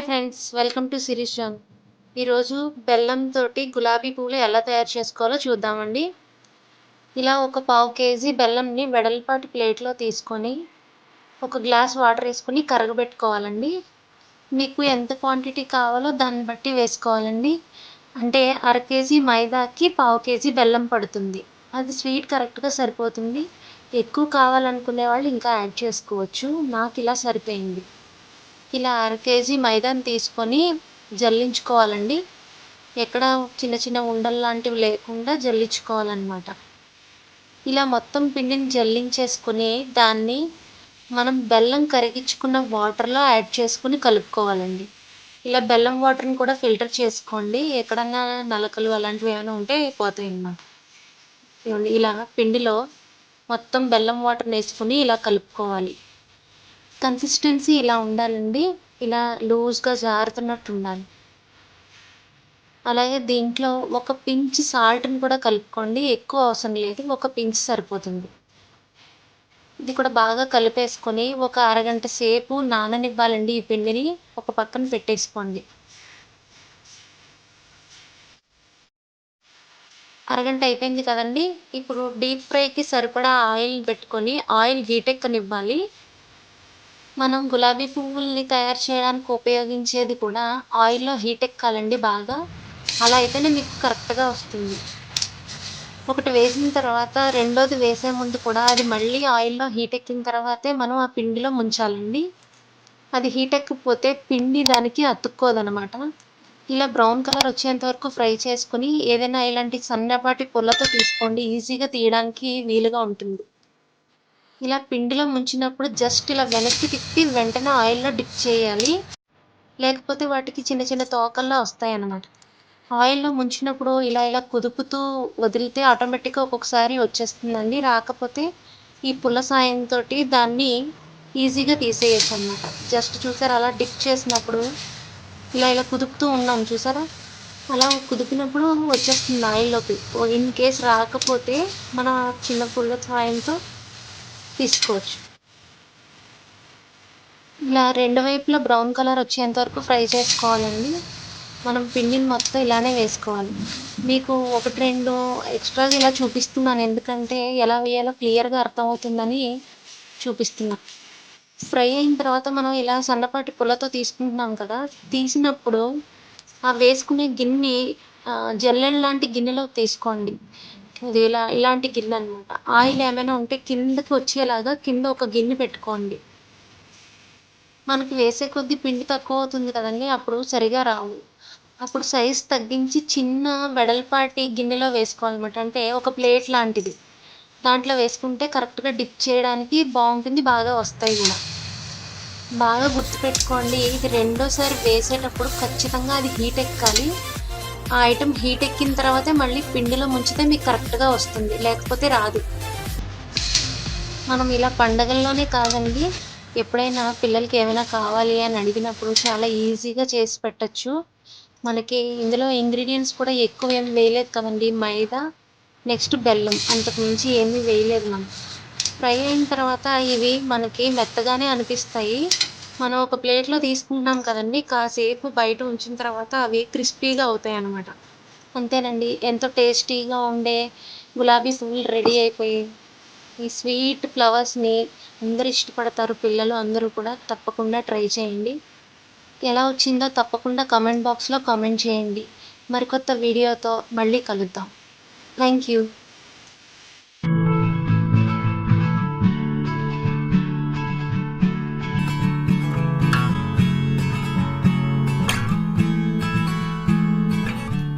Hi friends welcome to సిరీస్ జాన్. ఈరోజు బెల్లంతో గులాబీ పువ్వులు ఎలా తయారు చేసుకోవాలో చూద్దామండి. ఇలా ఒక పావు కేజీ బెల్లంని వెడల్పాటి ప్లేట్లో తీసుకొని ఒక గ్లాస్ వాటర్ వేసుకొని కరగబెట్టుకోవాలండి. మీకు ఎంత క్వాంటిటీ కావాలో దాన్ని బట్టి వేసుకోవాలండి. అంటే అర కేజీ మైదాకి పావు కేజీ బెల్లం పడుతుంది. అది స్వీట్ కరెక్ట్గా సరిపోతుంది. ఎక్కువ కావాలనుకునే వాళ్ళు ఇంకా యాడ్ చేసుకోవచ్చు. నాకు ఇలా సరిపోయింది. ఇలా అర కేజీ మైదాని తీసుకొని జల్లించుకోవాలండి. ఎక్కడ చిన్న చిన్న ఉండలు లాంటివి లేకుండా జల్లించుకోవాలన్నమాట. ఇలా మొత్తం పిండిని జల్లించేసుకుని దాన్ని మనం బెల్లం కరిగించుకున్న వాటర్లో యాడ్ చేసుకుని కలుపుకోవాలండి. ఇలా బెల్లం వాటర్ని కూడా ఫిల్టర్ చేసుకోండి. ఎక్కడన్నా నలకలు అలాంటివి ఏమైనా ఉంటే పోతాయి అన్నమాట ఇలా పిండిలో మొత్తం బెల్లం వాటర్ని వేసుకుని ఇలా కలుపుకోవాలి. కన్సిస్టెన్సీ ఇలా ఉండాలండి. ఇలా లూజ్గా జారుతున్నట్టు ఉండాలి అలాగే దీంట్లో ఒక పించ్ సాల్ట్ని కూడా కలుపుకోండి. ఎక్కువ అవసరం లేదు. ఒక పించ్ సరిపోతుంది. ఇది కూడా బాగా కలిపేసుకొని ఒక అరగంట సేపు నాననివ్వాలండి ఈ పిండిని. ఒక పక్కన పెట్టేసుకోండి. అరగంట అయిపోయింది కదండి. ఇప్పుడు డీప్ ఫ్రైకి సరిపడా ఆయిల్ పెట్టుకొని ఆయిల్ హీటెక్కనివ్వాలి మనం గులాబీ పువ్వుల్ని తయారు చేయడానికి ఉపయోగించేది కూడా ఆయిల్లో హీట్ ఎక్కాలండి బాగా. అలా అయితేనే మీకు కరెక్ట్గా వస్తుంది. ఒకటి వేసిన తర్వాత రెండోది వేసే ముందు కూడా అది మళ్ళీ ఆయిల్లో హీట్ ఎక్కిన తర్వాతే మనం ఆ పిండిలో ముంచాలండి. అది హీట్ ఎక్కకపోతే పిండి దానికి అతుక్కోదనమాట. ఇలా బ్రౌన్ కలర్ వచ్చేంత వరకు ఫ్రై చేసుకుని ఏదైనా ఇలాంటి సన్నపాటి పుల్లతో తీసుకోండి ఈజీగా తీయడానికి వీలుగా ఉంటుంది. ఇలా పిండిలో ముంచినప్పుడు జస్ట్ ఇలా వెనక్కి తిప్పి వెంటనే ఆయిల్లో డిప్ చేయాలి. లేకపోతే వాటికి చిన్న చిన్న తోకల్లా వస్తాయి అన్నమాట ఆయిల్లో ముంచినప్పుడు ఇలా ఇలా కుదుపుతూ వదిలితే ఆటోమేటిక్గా ఒక్కొక్కసారి వచ్చేస్తుందండి. రాకపోతే ఈ పుల్ల సాయంతో దాన్ని ఈజీగా తీసేయచ్చు అన్నమాట. జస్ట్ చూసారా అలా డిప్ చేసినప్పుడు ఇలా ఇలా కుదుపుతూ ఉన్నాం చూసారా? అలా కుదిపినప్పుడు వచ్చేస్తుంది ఆయిల్లోకి ఇన్ కేస్ రాకపోతే మన చిన్న పుల్ల సాయంతో తీసుకోవచ్చు. ఇలా రెండు వైపులా బ్రౌన్ కలర్ వచ్చేంత వరకు ఫ్రై చేసుకోవాలండి. మనం పిండిని మొత్తం ఇలానే వేసుకోవాలి. మీకు ఒకటి రెండు ఎక్స్ట్రా ఇలా చూపిస్తున్నాను. ఎందుకంటే ఎలా వేయాలో క్లియర్గా అర్థమవుతుందని చూపిస్తున్నా. ఫ్రై అయిన తర్వాత మనం ఇలా సన్నపాటి పుల్లతో తీసుకుంటున్నాం కదా తీసినప్పుడు ఆ వేసుకునే గిన్నె జల్లెడ లాంటి గిన్నెలో తీసుకోండి. అది ఇలా ఇలాంటి గిన్నె అనమాట ఆయిల్ ఏమైనా ఉంటే కిందకి వచ్చేలాగా కింద ఒక గిన్నె పెట్టుకోండి. మనకి వేసే కొద్దీ పిండి తక్కువ అవుతుంది కదండి అప్పుడు సరిగా రావు. అప్పుడు సైజ్ తగ్గించి చిన్న వెడల్పాటి గిన్నెలో వేసుకోవాలన్నమాట. అంటే ఒక ప్లేట్ లాంటిది. దాంట్లో వేసుకుంటే కరెక్ట్గా డిప్ చేయడానికి బాగుంటుంది బాగా వస్తాయి కూడా. బాగా గుర్తుపెట్టుకోండి ఇది రెండోసారి వేసేటప్పుడు ఖచ్చితంగా అది హీట్ ఎక్కాలి. ఆ ఐటెం హీట్ ఎక్కిన తర్వాతే మళ్ళీ పిండిలో ముంచితే మీకు కరెక్ట్గా వస్తుంది. లేకపోతే రాదు. మనం ఇలా పండగల్లోనే కాదండి ఎప్పుడైనా పిల్లలకి ఏమైనా కావాలి అని అడిగినప్పుడు చాలా ఈజీగా చేసి పెట్టచ్చు. మనకి ఇందులో ఇంగ్రీడియంట్స్ కూడా ఎక్కువ ఏమి వేయలేదు కదండి. మైదా నెక్స్ట్ బెల్లం అంతకు మించి ఏమీ వేయలేదు మనం. ఫ్రై అయిన తర్వాత ఇవి మనకి మెత్తగానే అనిపిస్తాయి. మనం ఒక ప్లేట్లో తీసుకుంటున్నాం కదండి కాసేపు బయట ఉంచిన తర్వాత అవి క్రిస్పీగా అవుతాయి అన్నమాట. అంతేనండి ఎంతో టేస్టీగా ఉండే గులాబీ పువ్వులు రెడీ అయిపోయి ఈ స్వీట్ ఫ్లవర్స్ని అందరు ఇష్టపడతారు పిల్లలు అందరూ కూడా తప్పకుండా ట్రై చేయండి. ఎలా వచ్చిందో తప్పకుండా కమెంట్ బాక్స్లో కామెంట్ చేయండి. మరికొత్త వీడియోతో మళ్ళీ కలుద్దాం. Thank you.